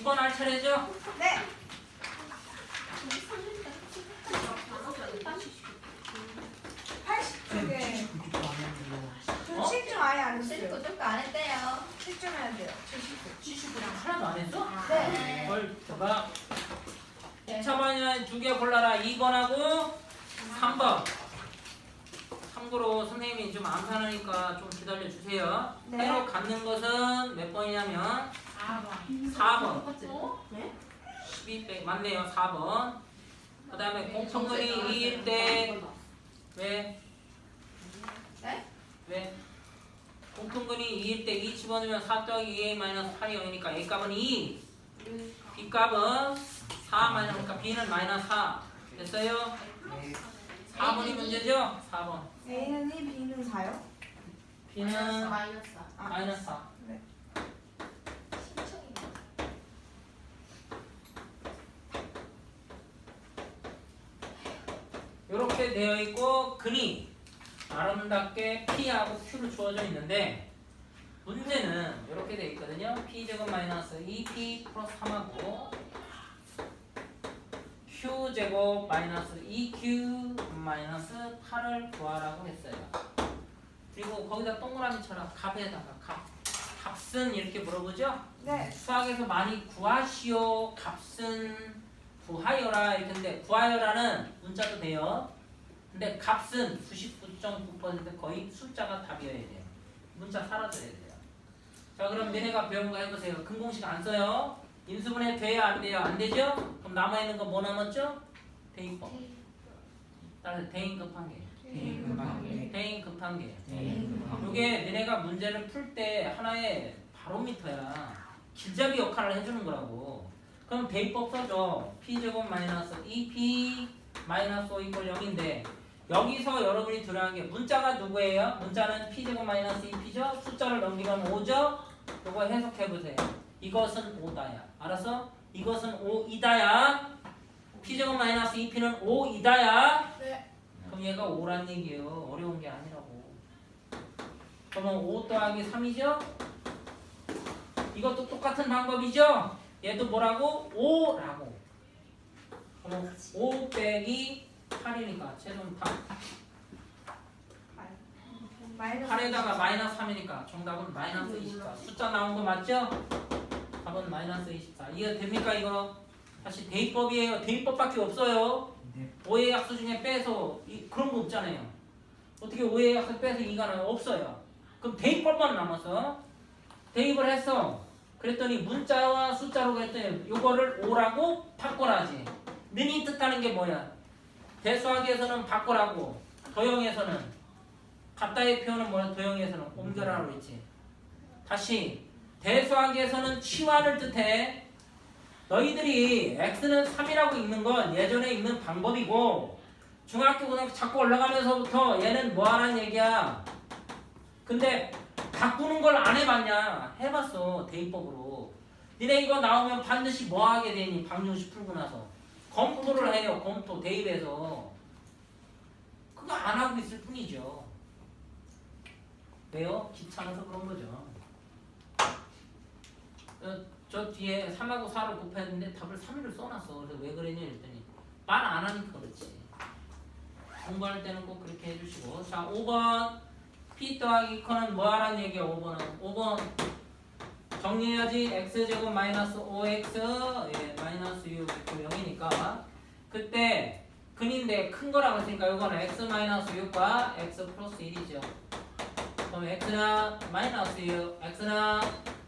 10번 할 차례죠? 네. 80쪽에 저 어? 아예 안 했어요. 실고 쪽도 안 했대요. 실좀 해야 돼요. 79. 79랑 하나도 안 했어? 네. 헐 대박 2차 방향 두개 골라라 2번하고 3번 참고로 선생님이 좀안 편하니까 좀 기다려 주세요 네. 해로 갖는 것은 몇 번이냐면 4번. 4번 어? 12 빼, 맞네요 4번 그 다음에 공통근이 2일 때 왜? 네? 왜? 공통근이 2일 때 2 집어넣으면 4 더하기 2a 마이너스 8이 0이니까 a 값은 2 b 값은 4 마이너스 그러니까 b는 마이너스 4 됐어요? 4번이 문제죠? 4번 A는 2, B는 4요? b는 마이너스. 아. 마이너스 4 네. 신청이네. 이렇게 되어 있고 근이 아름답게 P하고 Q로 주어져 있는데 문제는 이렇게 되어 있거든요. P 제곱 마이너스 2P 플러스 3하고 Q 제곱 마이너스 2Q 마이너스 8을 구하라고 했어요. 그리고 거기다 동그라미 쳐라 값에다가 값 값은 이렇게 물어보죠. 네. 수학에서 많이 구하시오 값은 구하여라 이렇게인데 구하여라는 문자도 돼요. 근데 값은 99.9% 거의 숫자가 답이어야 돼요. 문자 사라져야 돼요. 자 그럼 너네가 배운 거 해보세요. 근공식 안 써요. 인수분해 돼야 안 돼요? 안 되죠? 그럼 남아있는 거 뭐 남았죠? 대입법. 따라서 대인 급한 게. 대인 급한 게. 이게 너네가 문제를 풀 때 하나의 바로미터야. 길잡이 역할을 해주는 거라고. 그럼 대입법 써줘. p제곱 마이너스 2p 마이너스 5 이퀄 0인데 여기서 여러분이 들어간 게 문자가 누구예요? 문자는 p제곱 마이너스 2p죠? 숫자를 넘기면 5죠? 이거 해석해보세요. 이것은 5다야. 알았어? 이것은 5이다야. P제곱 마이너스 2p는 5이다야. 네. 그럼 얘가 5란 얘기예요. 어려운 게 아니라고. 그러면 5 더하기 3이죠? 이것도 똑같은 방법이죠? 얘도 뭐라고? 5라고. 그럼 5 빼기 8이니까 최종 답. 마이너스 8에다가 마이너스 3이니까 정답은 마이너스 24. 숫자 나온 거 맞죠? 답은 마이너스 24. 이해 됩니까 이거? 다시 대입법이에요. 대입법밖에 없어요. 5의 약수 중에 빼서 이, 그런 거 없잖아요. 어떻게 5의 약수 빼서 2가 나요? 없어요. 그럼 대입법만 남았어. 대입을 했어. 그랬더니 문자와 숫자로 그랬더니 요거를 5라고 바꿔라지. 는이 뜻하는 게 뭐야? 대수학에서는 바꿔라고. 도형에서는 같다의 표현은 뭐야? 도형에서는 옮겨라고 했지. 다시 대수학에서는 치환을 뜻해. 너희들이 x는 3이라고 읽는 건 예전에 읽는 방법이고 중학교 고등학교 자꾸 올라가면서부터 얘는 뭐 하라는 얘기야. 근데 바꾸는 걸 안 해봤냐? 해봤어 대입법으로. 니네 이거 나오면 반드시 뭐 하게 되니? 방정식 풀고 나서 검토를 해요. 검토 대입에서 그거 안 하고 있을 뿐이죠. 왜요? 귀찮아서 그런 거죠. 어, 저 뒤에 3하고 4를 곱했는데 답을 3을 써놨어. 그래서 왜 그랬냐 했더니 말 안 하니까 그렇지. 공부할 때는 꼭 그렇게 해주시고. 자 5번. P 더하기 커는 뭐 하라는 얘기야 5번은? 5번. 정리해야지. X제곱 마이너스 5x 예, 마이너스 6 0이니까. 그때 근인데 큰 거라고 했으니까 이거는 x 마이너스 6과 x 플러스 1이죠. 그럼 x는 마이너스 6 x는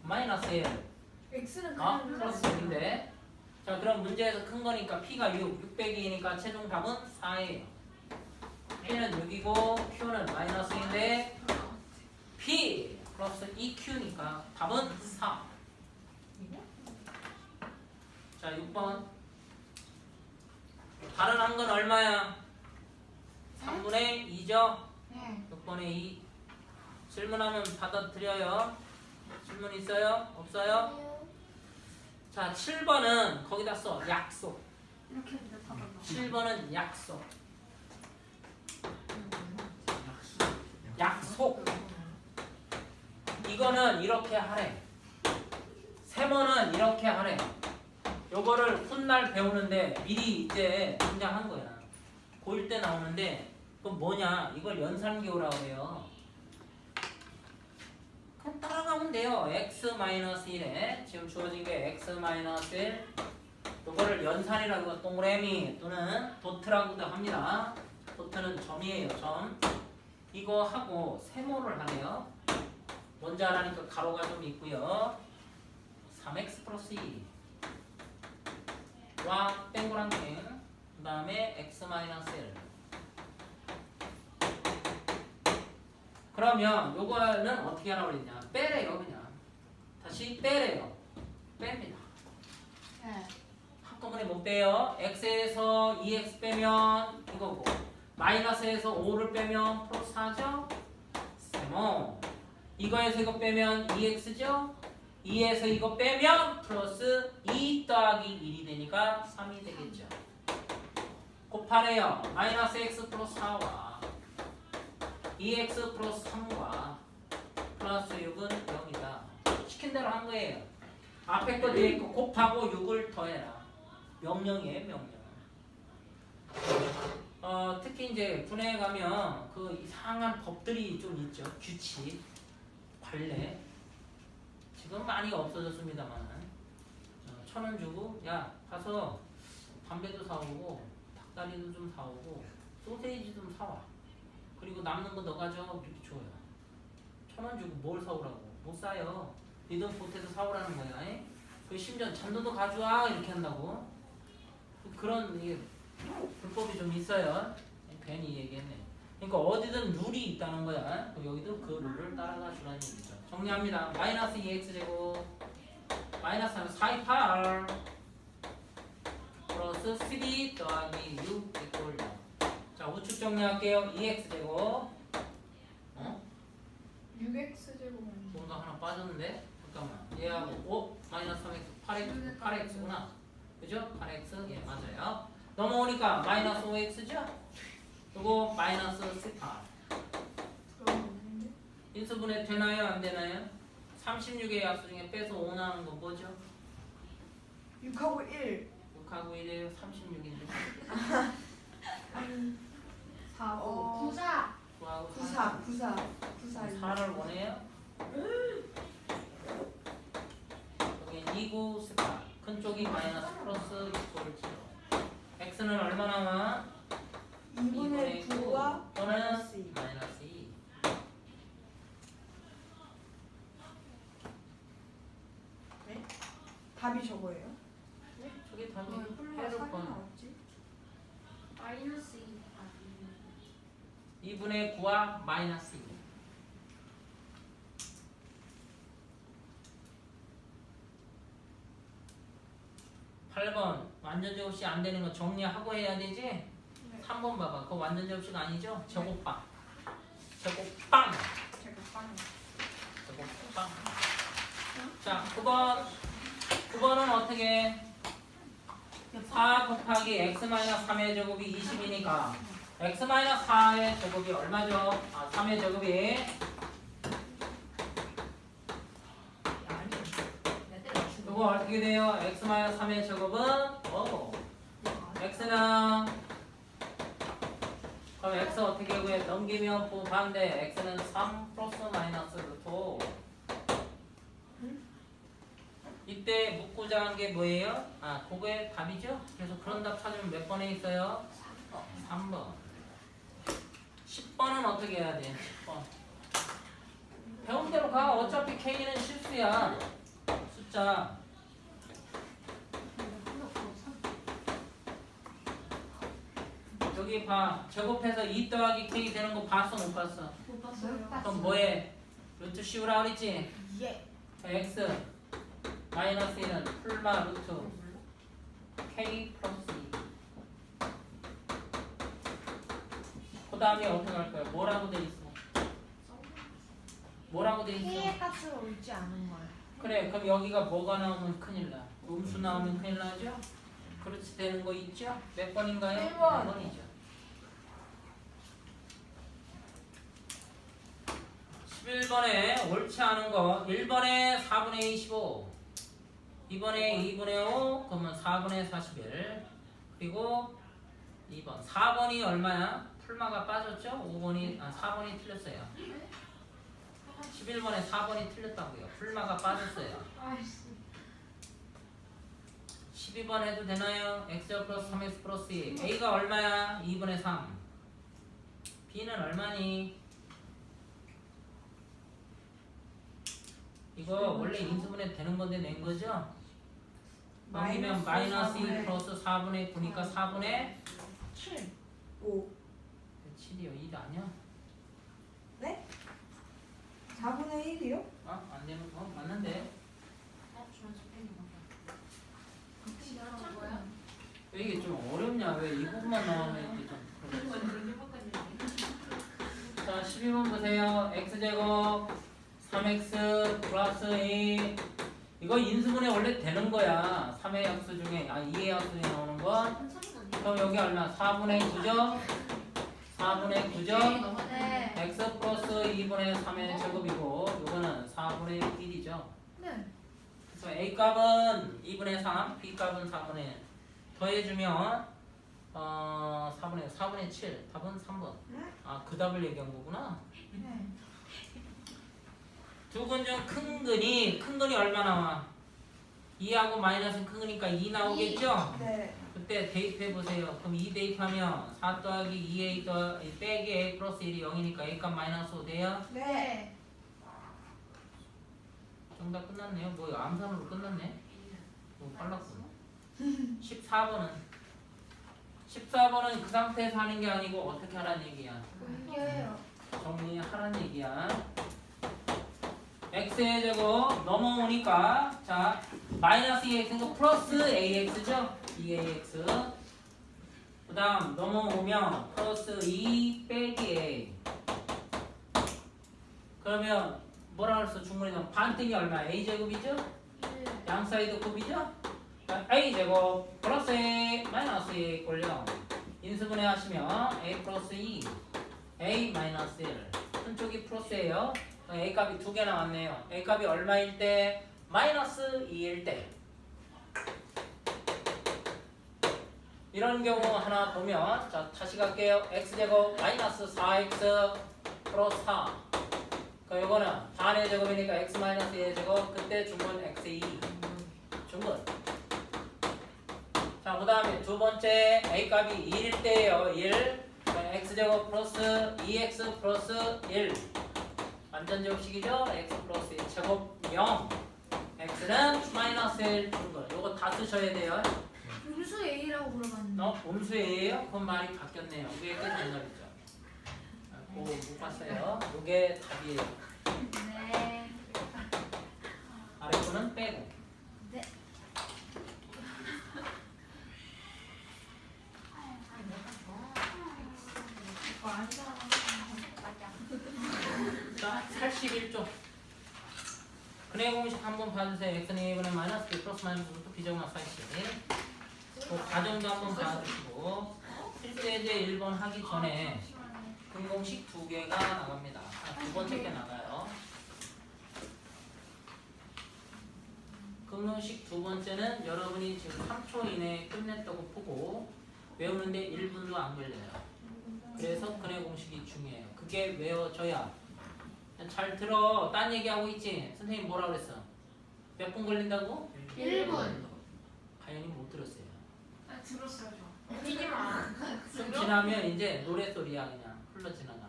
마이너스 1 X는 어? 그냥 플러스 6인데 자 그럼 문제에서 큰 거니까 P가 6 600이니까 최종 답은 4예요 P는 6이고 Q는 마이너스 1인데 P 플러스 2Q니까 답은 4 자 6번 다른 한 건 얼마야? 3분의 2죠? 네. 6번의 2 질문하면 받아들여요 질문 있어요? 없어요? 자 7번은 거기다 써. 약속. 이렇게 해도 답은 7번은 약속. 약속. 이거는 이렇게 하래. 세 번은 이렇게 하래. 요거를 훗날 배우는데 미리 이제 등장한 거야. 고1 때 나오는데 그건 뭐냐? 이걸 연산기호라고 해요. 그럼 따라가면 돼요. x-1에 지금 주어진 게 x-1 요거를 연산이라고 동그라미 또는 도트라고도 합니다. 도트는 점이에요. 점. 이거 하고 세모를 하네요. 먼저 하라니까 가로가 좀 있고요. 3x 플러스 2와 땡고랑땡 그 다음에 x 마이너스 1 그러면 요거는 어떻게 하라고 그랬냐? 빼래요 그냥. 다시 빼래요. 뺍니다. 네. 한꺼번에 못 빼요? x에서 2x 빼면 이거고 마이너스에서 5를 빼면 플러스 4죠? 세모. 이거에서 이거 빼면 2x죠? 2에서 이거 빼면 플러스 2 더하기 1이 되니까 3이 되겠죠. 곱하래요. 마이너스 x 플러스 4와 2x 플러스 3과 플러스 6은 0이다. 시킨 대로 한 거예요. 앞에 거 뒤에 거 곱하고 6을 더해라. 명령이에요, 명령. 어, 특히 이제 군에 가면 그 이상한 법들이 좀 있죠. 규칙, 관례. 지금 많이 없어졌습니다만 어, 천원 주고 야 가서 담배도 사오고 닭다리도 좀 사오고 소세지 좀 사와 그리고 남는 거 너 가져. 이렇게 줘요. 천 원 주고 뭘 사오라고? 못 사요. 니돈 보태서 사오라는 거야 에? 그 심지어 잔돈도 가져와. 이렇게 한다고. 그런 이게 불법이 좀 있어요. 괜히 얘기했네. 그러니까 어디든 룰이 있다는 거야. 여기도 그 룰을 따라가 주라는 얘기죠. 정리합니다. 마이너스 2x제곱. 마이너스 하면 4 8 플러스 3 더하기 6 이꼴 0. 자 우측 정리할게요 2x제곱 어? 6x 제곱은 뭔가 하나 빠졌는데 잠깐만 얘하고 5 마이너스 3x 8x 8x구나 그죠? 8x 예 맞아요 넘어오니까 마이너스 5x죠? 그리고 마이너스 18 그러는데 인수분해 되나요? 안 되나요? 36의 약수 중에 빼서 5 나오는 거 뭐죠? 6하고 1 6하고 1에 36인데 아니 4 어. 5 부사. 9하고 94 94 94 4를 원해요? 여기 2구 스파 큰 쪽이 마이너스 플러스 이꼴 0 x는 얼마 나와? 2분의 9와 또는 마이너스 2 마이너스 2 답이 저거예요? 저게 답이 4이 번 나왔지? 마이너스 2. 2분의 9와 마이너스 2 8번 완전 제곱식 안 되는 거 정리하고 해야 되지? 네 3번 봐봐. 그거 완전 제곱식 아니죠? 제곱빵. 제곱빵. 제가 빵 제곱빵. 자, 9번. 9번은 어떻게? 4 곱하기 x-3의 제곱이 20이니까 x-4의 제곱이 얼마죠? 아, 3의 제곱이 이거 어떻게 돼요? x-3의 제곱은 어, x는 그럼 x 어떻게 구해? 넘기면 부반대 x는 3 플러스 마이너스 루트 이때 묻고자 한 게 뭐예요? 아 그거의 답이죠? 그래서 그런 답 찾으면 몇 번에 있어요? 3번 10번은 어떻게 해야 돼? 10번 배운 대로 가 어차피 K는 실수야 숫자 여기 봐 제곱해서 2 더하기 K 되는 거 봤어 못 봤어? 못 봤어요. 그럼 뭐해? 루트 씌우라 그랬지? 예 x 마이너스 1은 풀마 루트 k 플러스 2. 그 다음에 어떻게 할 거야? 뭐라고 돼 있어? 뭐라고 돼 있어? K의 값으로 옳지 않은 걸. 그래, 그럼 여기가 뭐가 나오면 큰일 나. 음수 나오면 큰일 나죠? 그렇지 되는 거 있죠? 몇 번인가요? 일 번. 1번이죠. 11번에 옳지 않은 거 1번에 4분의 25 이번에 2분의 5 그러면 4분의 41 그리고 2번 4번이 얼마야? 풀마가 빠졌죠? 5번이 아 4번이 틀렸어요 11번에 4번이 틀렸다고요 풀마가 빠졌어요 아이씨. 12번 해도 되나요? x 플러스 3x 플러스 2 a가 얼마야? 2분의 3 b는 얼마니? 이거 원래 인수분해 되는 건데 낸 거죠? 넘기면 마이너스 2 4분의 플러스 4분의 9니까 4분의 7. 5 7이요 2도 아니야? 4분의 1이요? 어? 안 되는 거? 맞는데 어, 주변 적혀있는 거. 지나쳐 뭐야? 왜 이게 좀 어렵냐? 왜 이 부분만 나오면 이렇게 좀? 자 12번 보세요 x제곱 3x 플러스 2 이거 인수분해 원래 되는 거야 3의 약수 중에 아 2의 약수 중에 나오는 건? 그럼 여기 얼마? 4분의 9죠? 4분의 9죠? 네. x 플러스 2분의 3의 제곱이고 요거는 4분의 1이죠 네. 그래서 a 값은 2분의 3, b 값은 4분의 1 더해주면 어 4분의 4분의 7 답은 3번 응? 아그 답을 얘기한 거구나 네. 두근 중큰 근이 큰 근이 얼마 나와? 2하고 마이너스 큰 거니까 2 나오겠죠? 네 그때 대입해 보세요. 그럼 2 대입하면 4 더하기 2a 더 빼기 a 플러스 1이 0이니까 a 값 마이너스 5 돼요? 네. 정답 끝났네요. 뭐 암산으로 끝났네. 뭐 빨랐군. 14번은 14번은 그 상태에서 하는 게 아니고 어떻게 하라는 얘기야. 이게요. 정리하라는 얘기야. x의 제곱 넘어오니까 자 마이너스 2x가 플러스 ax죠? 2ax 그 다음 넘어오면 플러스 2 빼기 a. 그러면 뭐라 그랬어 중문에서 반등이 얼마? a 제곱이죠? 양 사이드 곱이죠? a 제곱 플러스 a 마이너스 a 이꼴요 인수분해 하시면 a 플러스 2 a 마이너스 1 한쪽이 플러스예요. a 값이 두 개 나왔네요. a 값이 얼마일 때? 마이너스 2일 때 이런 경우 하나 보면 자 다시 갈게요. x제곱 마이너스 4x 플러스 4그 요거는 반의 제곱이니까 x 마이너스 1의 제곱 그때 중분 x2 중분 자그 다음에 두 번째 a 값이 1일 때예요. 1 x제곱 플러스 2x 플러스 1 완전 제곱식이죠? x 플러스 1 제곱 0 x는 마이너스 1 중분 요거 다 쓰셔야 돼요 음수 A라고 물어봤는데. 어? 음수예요? 그럼 말이 바뀌었네요 그게 끝난 말이죠 오, 못 봤어요 요게 답이에요 네. 아래 거는 빼고 네. 이거 아니잖아. 자, 81쪽. 근해 공식 한번 봐주세요. x는 a분의 마이너스 b 플러스 마이너스 루트 비정마 40. 그 과정도 한번 봐주시고 실제제 1번 하기 전에 근공식 두 개가 나갑니다. 아, 두 번째 게 나가요. 근공식 두 번째는 여러분이 지금 3초 이내에 끝냈다고 보고 외우는데 1분도 안 걸려요. 그래서 근해 공식이 중요해요. 그게 외워져야 잘 들어. 딴 얘기하고 있지. 선생님 뭐라 그랬어? 몇 분 걸린다고? 1분. 가연이 못 들었어요. 아, 들었어요, 저. 미니만. 좀 지나면 이제 노래 소리야 그냥 흘러 지나가는.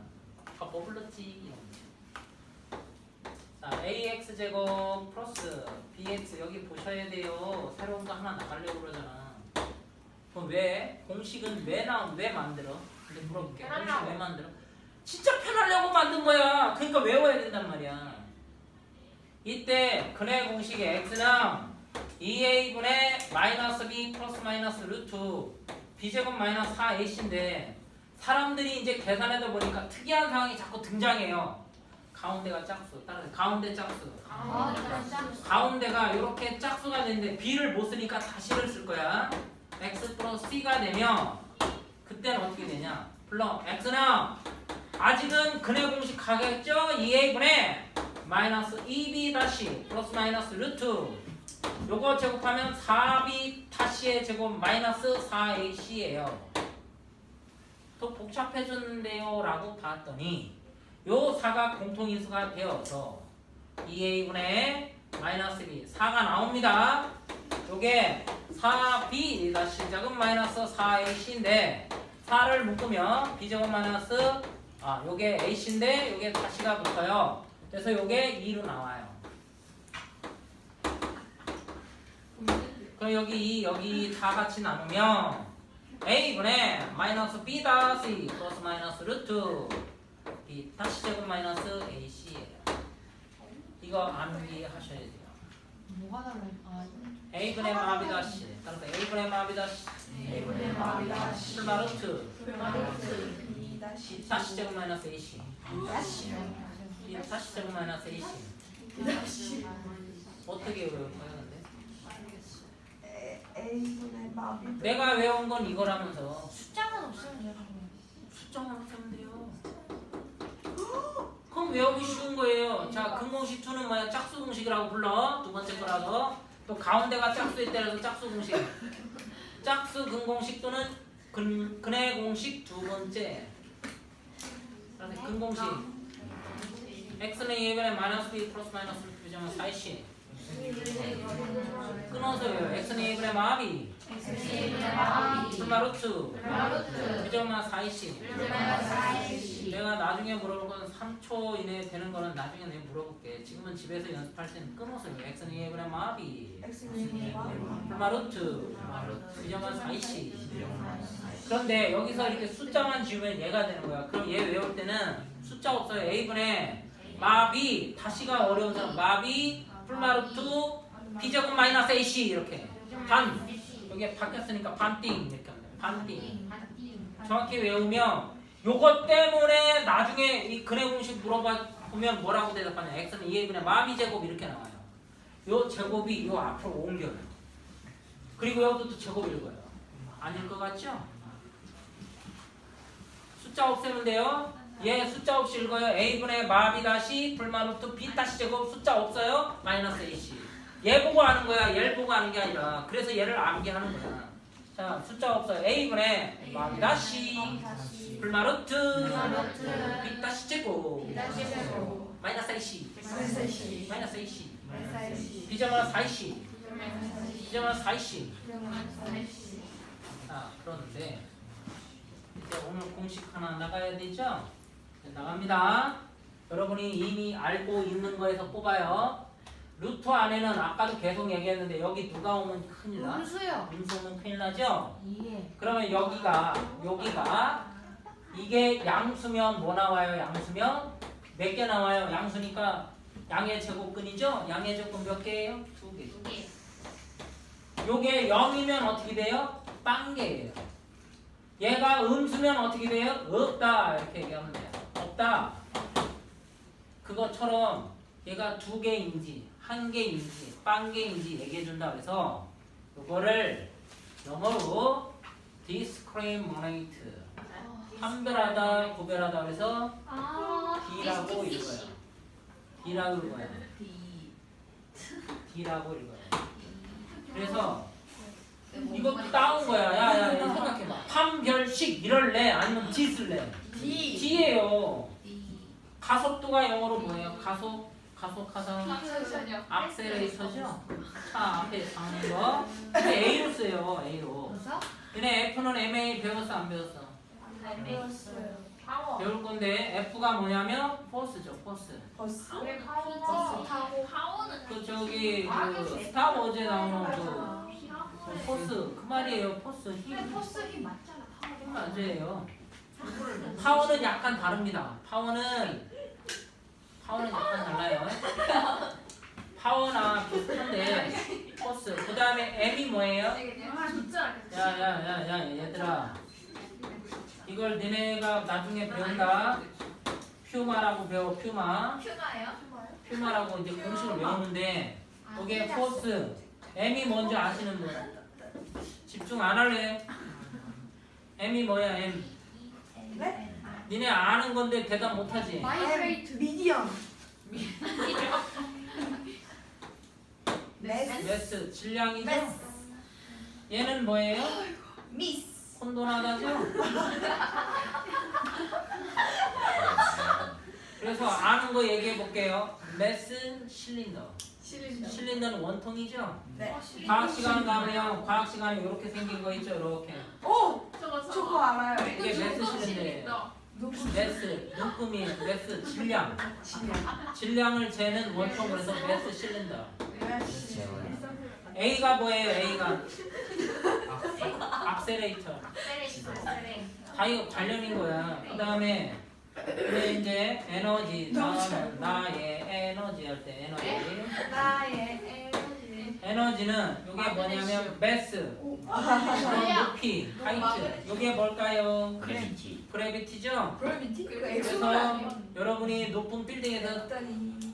아까 뭐 불렀지? 이런 거. 자, ax 제곱 플러스 bx 여기 보셔야 돼요. 새로운 거 하나 나가려고 그러잖아. 그럼 왜? 공식은 왜 나, 왜 만들어? 근데 물어볼게. 공식. 왜 만들어? 진짜 편하려고 만든 거야. 그러니까 외워야 된단 말이야. 이때 근해 공식의 x는 2a분의 마이너스 b 플러스 마이너스 루트 b제곱 마이너스 4ac인데 사람들이 이제 계산하다 보니까 특이한 상황이 자꾸 등장해요. 가운데가 짝수, 따라서 가운데 짝수. 가운데가 이렇게 짝수가 되는데 b를 못 쓰니까 다시를 쓸 거야. x 플러스 c가 되면 그때는 어떻게 되냐? 물론 x는 아직은 근해 공식 가겠죠? 2a분의 마이너스 2b 다시 플러스 마이너스 루트 요거 제곱하면 4b 다시의 제곱 마이너스 4ac예요. 더 복잡해졌는데요 라고 봤더니 요 4가 공통인수가 되어서 2a분의 마이너스 b 4가 나옵니다. 요게 4b 다시 제곱 마이너스 4ac인데 4를 묶으면 b제곱 마이너스 아 요게 ac인데 요게 다시가 붙어요. 그래서 요게 2로 나와요. 그럼 여기 이 여기 다 같이 나누면 a분의 마이너스 b 다시 플러스 마이너스 루트 b 다시 제곱 마이너스 ac예요. 이거 암기하셔야 돼요. 뭐가 달라? 아, a분의 마비 다시 따라서 a분의 마비 다시 A분의 마비 다시. 플마 루트 B 다시 b 다시 제곱 마이너스 ac 다시 b 다시 제곱 마이너스 ac 다시 어떻게 외울 거예요 근데? 에- A분의 마비 내가 외운 건 이거라면서 숫자만 없으면 돼요. 숫자만 쓰면 돼요. 그럼 외우기 쉬운 거예요. 자, 근공식 2는 뭐야? 짝수 공식이라고 불러. 두 번째 거라서. 또 가운데가 짝수에 따라서 짝수 공식. 짝수 근공식 또는 근, 근의 공식 두 번째. 그래서 근공식. x는 2분의 마이너스 b 플러스 마이너스 비정은 4시. 끊어서 외워요. x는 2분의 마비. 플마 루트. 비정만 4시. 내가 나중에 물어볼 건 3초 이내에 되는 거는 나중에 내가 물어볼게. 지금은 집에서 연습할 때는 끊어서 요 x는 2분의 마비. 플마 루트. 비정만 4시. 그런데 여기서 이렇게 숫자만 지우면 얘가 되는 거야. 그럼 얘 외울 때는 숫자 없어요. a분의 마비 다시가 어려운 사람 마비 플마 루트 b제곱 마이너스 ac 이렇게 반 여기 바뀌었으니까 반띵 이렇게 돼. 반띵 정확히 외우면 요것 때문에 나중에 이 근의 공식 물어봐 보면 뭐라고 대답하냐 x는 2a분의 마비 제곱 이렇게 나와요. 요 제곱이 요 앞으로 옮겨요. 그리고 여기도 또 제곱일 거예요. 아닐 것 같죠? 숫자 없애면 돼요. 얘 숫자 없이 읽어요. a분의 마비 다시 불마루트 b 다시 제곱 숫자 없어요. 마이너스 ac. 얘 보고 하는 거야. 얘를 보고 하는 게 아니라. 그래서 얘를 암기하는 거야. 자 숫자 없어요. a분의 마비 다시 불마루트 b 다시 제곱 마이너스 ac 마이너스 ac b점은 4ac b점은 4ac 자 그런데 이제 오늘 공식 하나 나가야 되죠? 네, 나갑니다. 여러분이 이미 알고 있는 거에서 뽑아요. 루트 안에는 아까도 계속 얘기했는데 여기 누가 오면 큰일 나. 음수요. 음수 오면 큰일 나죠? 예. 그러면 여기가 여기가 이게 양수면 뭐 나와요? 양수면 몇 개 나와요? 양수니까 양의 제곱근이죠? 양의 제곱근 몇 개예요? 두 개. 요게 0이면 어떻게 돼요? 빵개예요. 얘가 음수면 어떻게 돼요? 없다 이렇게 얘기하면 돼요. 없다. 그것처럼 얘가 두 개인지 한 개인지 빵 개인지 얘기해 준다 그래서 요거를 영어로 discriminate 판별하다 구별하다 그래서 아, D라고 읽어요. D라고 읽어요. D라고 읽어요. 그래서 이것도 따온 거야. 야야 생각해봐. 판별식 이럴래 아니면 쓸래? D D예요. 가속도가 영어로 뭐예요? 가속 가속하다 악셀레이터죠? 차 앞에 잡는 거. 근데 A로 써요. A로. 무서? 얘네 F는 MA 배웠어 안 배웠어? 배웠어요 파워. 배울 건데 F가 뭐냐면 포스죠. 포스. 버스 왜 파워? 버스 타고. 파워는 그 저기 그 스타워즈에 나오는 그, 그 포스 그 말이에요. 포스 힘. 포스 힘 맞잖아. 힘 맞아요. 파워는 약간 다릅니다. 파워는 파워는 약간 달라요. 파워나 비슷한데 포스. 그 다음에 M이 뭐예요? 아 진짜. 야야야야 얘들아 이걸 니네가 나중에 배운다. 퓨마라고 배워 퓨마. 퓨가예요? 퓨마라고 이제 공식을 외우는데 이게 포스 M이 뭔지 아시는 분 집중 안 할래 M이 뭐야 M 네? 니네 아는 건데 대답 못하지 마이그레이트. 미디엄 메스. 매스 질량이죠? 메스. 얘는 뭐예요? 미스. 혼돈하다죠? 그래서 아는 거 얘기해 볼게요. 매스 실린더. 실린더. 실린더는 원통이죠? 네. 과학 시간 가면 과학 시간에 이렇게 생긴 거 있죠, 이렇게. 오! 저거 저거 알아요. 이게 매스 실린더예요. 매스, 눈금이 매스 질량. 질량을 재는 원통 그래서 매스 실린더. 메스. A가 뭐예요? A가 악셀레이터. 다 이거 관련인 거야. 그 다음에 이제 에너지 다음은 나의 에너지 할 때 에너지. 나의 에너지. 에너지는 이게 뭐냐면 매스, 아, 높이, 하이트. 이게 뭘까요? 그래비티 그래비티죠. 브레비티? 그 그래서 아니야. 여러분이 높은 빌딩에서.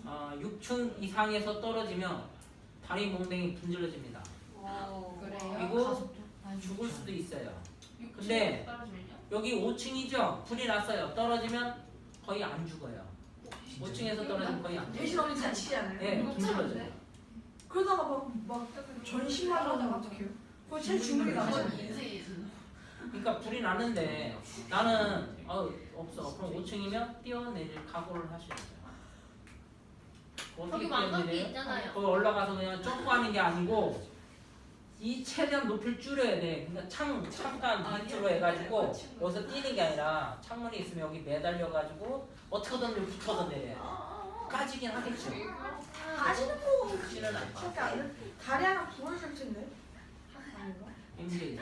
어, 6층 이상에서 떨어지면 다리 몽댕이 분질러집니다. 그래요? 그리고 죽을 수도 있어요. 근데 여기 5층이죠? 불이 났어요. 떨어지면 거의 안 죽어요. 5층에서 떨어지면 거의 안 죽어요. 대신 언니 다치잖아요. 예, 분질러져요. 그러다가 막, 막 전신만 하면 어떡해요? 그거 제일 죽는 게 낫잖아요. 그러니까 불이 났는데 나는 어, 없어. 그럼 5층이면 뛰어내릴 각오를 하셔야 돼요. 어떻게 저기 망각이 뛰어내려요? 있잖아요. 거기 올라가서 그냥 점프하는 게 아니고 이 최대한 높이를 줄여야 돼. 그러니까 창 창간 밑으로 해가지고 여기서 뛰는 게 아니라 창문이 있으면 여기 매달려가지고 어떻게든 여기 붙어서 내려. 까지긴 하겠죠. 가지는 거 지는 안 돼. 다리 하나 부러질 텐데. MGH.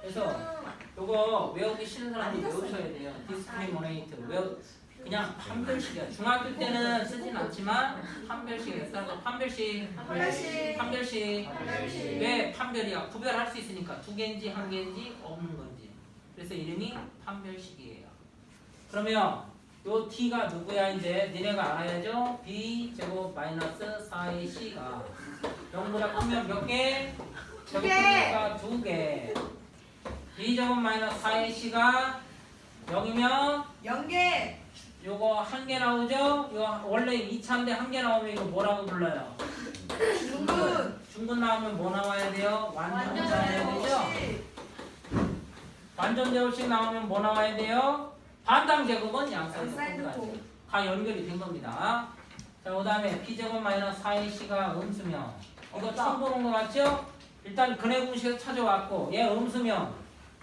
그래서 요거 외우기 싫은 사람은 외우셔야 돼요. 디스크리미네이트 외우 그냥 판별식이야. 중학교 때는 쓰진 않지만. 그래서 판별식, 판별식. 판별식. 판별식. 왜 판별이야? 구별할 수 있으니까 두 개인지 한 개인지 없는 건지. 그래서 이름이 판별식이에요. 그러면 요 t가 누구야 이제 니네가 알아야죠. b 제곱 마이너스 4의 c가 0보다 크면 몇 개? 두 제곱 개. 크니까 두 개. b 제곱 마이너스 4의 c가 0이면 연계. 요거 한 개 나오죠? 이거 원래 2차인데 한 개 나오면 이거 뭐라고 불러요? 중근. 중근 나오면 뭐 나와야 돼요? 완전 나와야 되죠? 혹시 완전 제곱식 나오면 뭐 나와야 돼요? 반당 제곱은 양사이드 사이드. 다 연결이 된 겁니다. 자, 그 다음에 B제곱 마이너스 4AC가 음수면 이거. 처음 보는 거 맞죠? 일단 근해 공식에서 찾아왔고 얘 음수면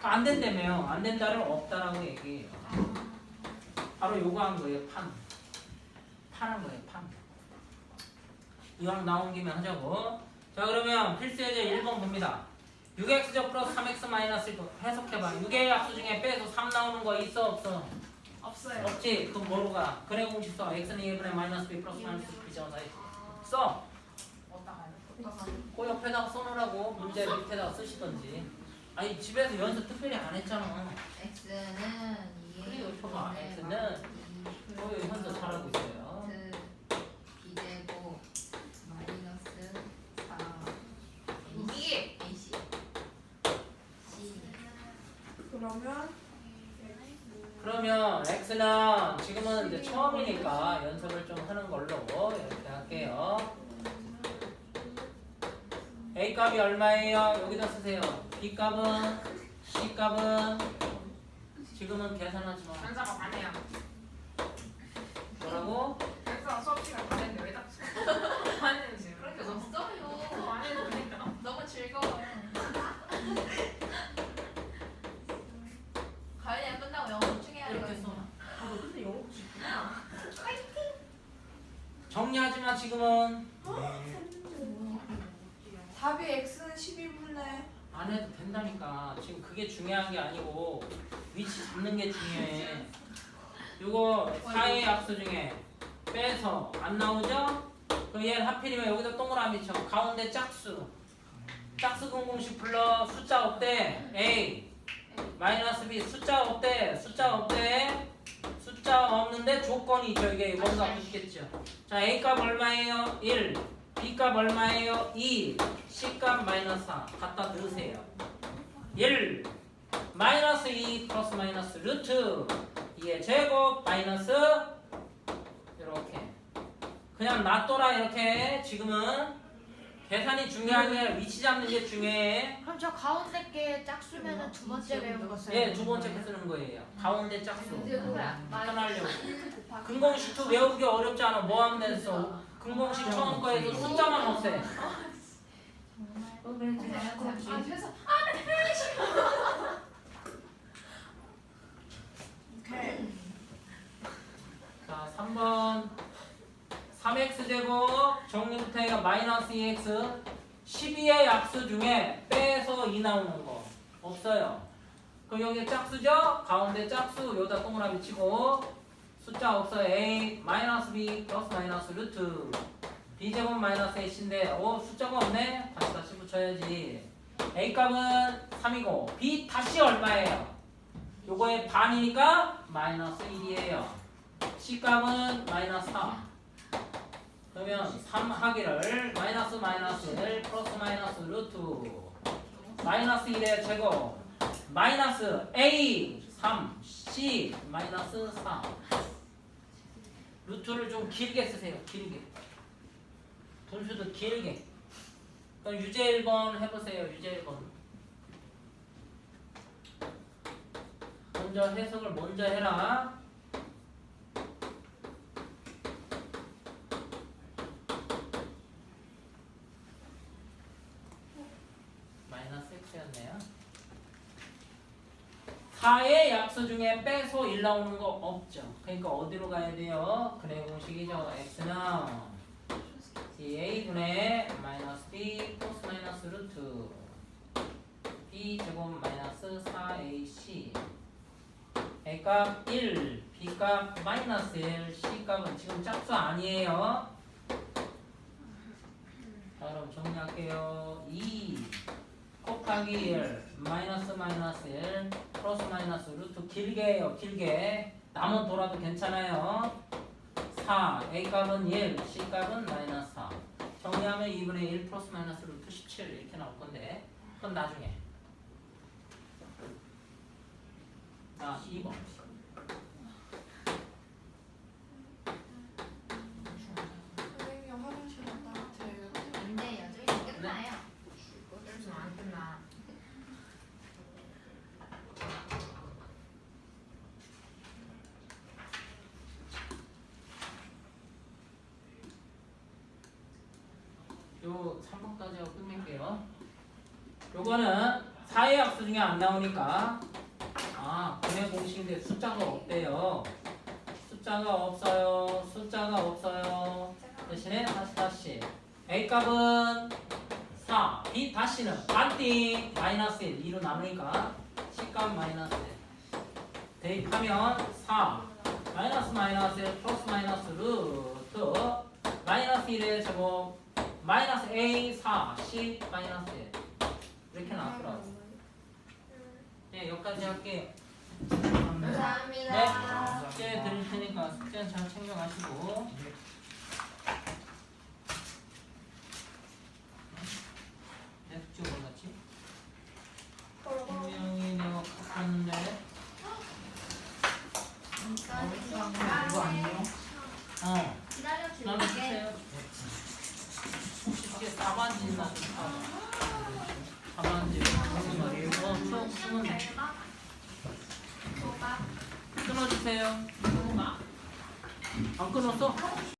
안 된다며요. 안 된다를 없다라고 얘기해요. 바로 요거 한 거예요. 판. 판한 거예요. 판. 이왕 나온 김에 하자고. 자 그러면 필수 예제 1번 봅니다. 6x제곱 플러스 3x 마이너스 1 해석해봐. 6의 약수 중에 빼서 3 나오는 거 있어 없어? 없어요. 없지? 그럼 뭐로 가? 근해 공식 써. x는 1분의 마이너스 b 플러스 마이너스 사이 써. 그 옆에다가 써놓으라고 문제 밑에다가 쓰시던지. 아니 집에서 연습 특별히 안 했잖아. X는 2 그리고 표가 x는 어 현서 잘하고 있어요. B제곱 마이너스 4 이게. AC C 그러면 그러면 x는 지금은 이제 처음이니까 연습을 좀 하는 걸로 이렇게 할게요. a 값이 얼마예요? 여기다 쓰세요. b 값은 c 값은 지금은 계산하지 마. 전사가 반해야. 뭐라고? 전사 수업 시간 반했는데 왜 딱? 반했지. 그렇게 없어요 반해도 되니까. 너무 즐거워요 가연이랑 끝나고 영어 엄청 해야 이렇게 돼요 써. 아, 근데 영어 싶구나. 정리하지 마 지금은. 답이 x는 12분의 안 해도 된다니까. 지금 그게 중요한 게 아니고 위치 잡는 게 중요해. 요거 사의 약수 중에 빼서 안 나오죠? 그럼 얘 하필이면 여기다 동그라미 쳐. 가운데 짝수. 짝수 공공식 불러. 숫자 없대. A. 마이너스 B. 숫자 없대. 숫자 없대. 숫자 없는데 조건이 있죠. 이게 뭔가 있겠죠. 자, A 값 얼마예요? 1. B 값 얼마예요? 2. C 값 마이너스 4. 갖다 넣으세요. 1. 마이너스 2 플러스 마이너스 루트 2의 제곱 마이너스 이렇게 그냥 놔둬라 이렇게 지금은 계산이 중요한 게 아니라 위치 잡는 게 중요해. 그럼 저 가운데 게 짝수면은 두 번째 배운 거 써요. 예, 두 번째 거 쓰는 거예요. 가운데 짝수. 편하려고. 근공식2 외우기 어렵지 않아. 뭐 하면 됐어? 근공식 처음 거에서 숫자만 없애. 아 그래서 오케이. 자, 3번 3x제곱 정리부터 해가 마이너스 2x 12의 약수 중에 빼서 2 나오는 거 없어요. 그럼 여기 짝수죠? 가운데 짝수 여기다 동그라미 치고 숫자 없어요. a 마이너스 b 플러스 마이너스 루트 b제곱 마이너스 h인데 어 숫자가 없네? 다시 다시 붙여야지. a 값은 3이고 b 다시 얼마예요? 요거의 반이니까 마이너스 1이에요. C값은 마이너스 4 그러면 3 하기를 마이너스 마이너스 1 플러스 마이너스 루트 마이너스 1의 제곱 마이너스 A 3 C 마이너스 4 루트를 좀 길게 쓰세요 길게. 분수도 길게. 그럼 유제 1번 해보세요 유제 1번. 먼저 해석을 먼저 해라 마이너스 x였네요. 4의 약수 중에 빼서 1 나오는 거 없죠. 그러니까 어디로 가야 돼요? 근의 공식이죠. x는 a분의 마이너스 b 플러스 마이너스 루트 b 제곱 마이너스 4ac a값 1, b값 마이너스 1, c값은 지금 짝수 아니에요. 자 그럼 정리할게요. 2 곱하기 1 마이너스 마이너스 1 플러스 마이너스 루트 길게 해요. 길게. 남은 돌아도 괜찮아요. 4 A 값은 1 C 값은 마이너스 4 정리하면 2분의 1 플러스 마이너스 루트 17 이렇게 나올 건데 그건 나중에. 자 2번 선생님 화장실 갔다 왔대요. 안 돼요. 저희 끝나요. 요즘 안 끝나. 요 3번까지 하고 끝낼게요. 요거는 사의 약수 중에 안 나오니까 아 분의 공식인데 숫자가 없대요. 숫자가 없어요. 숫자가 없어요. 대신에 다시 다시 A 값은 4, B 다시는 반띵 마이너스 1, 2로 남으니까 C 값 마이너스 1 대입하면 4 마이너스 마이너스 1 플러스 마이너스 루트 마이너스 1의 제곱 마이너스 A 4 C 마이너스 1 이렇게 나왔더라고 네 여기까지 할게요 감사합니다. 네 감사합니다. 숙제 드릴 테니까 숙제는 잘 챙겨가시고 내 숙제 어디 갔지? 분명히 내가 갔는데 이거 아니에요? 어 기다려 나는 줄게. 주세요 나 사반지 무슨 말이에요? 끊어주세요 안 끊었어?